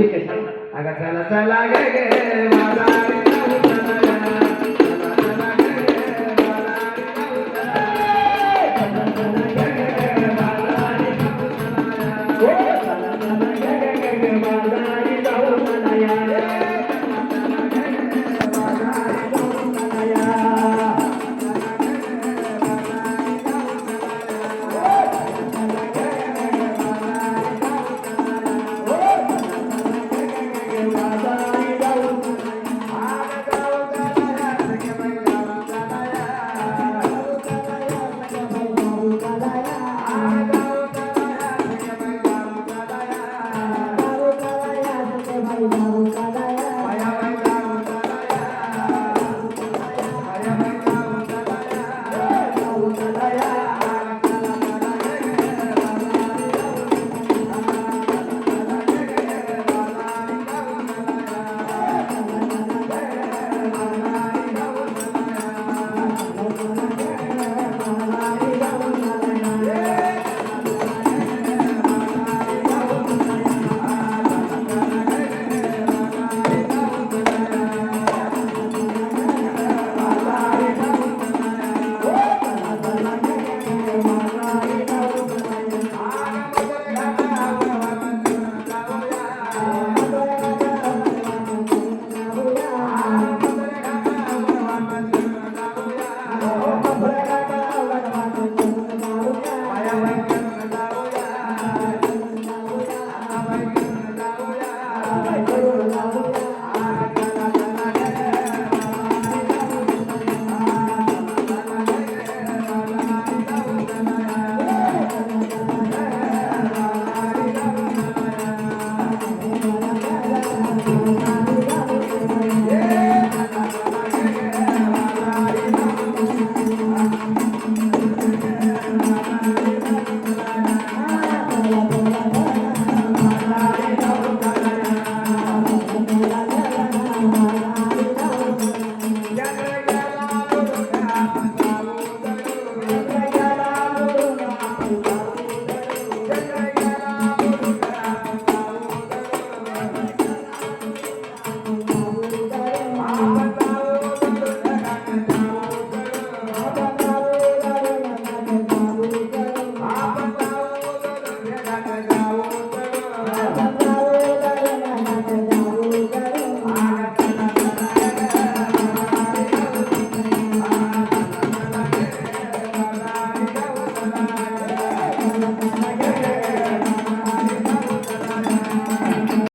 ठीक आहे सांग ना. चला चला गे गे Thank you. Jai Jai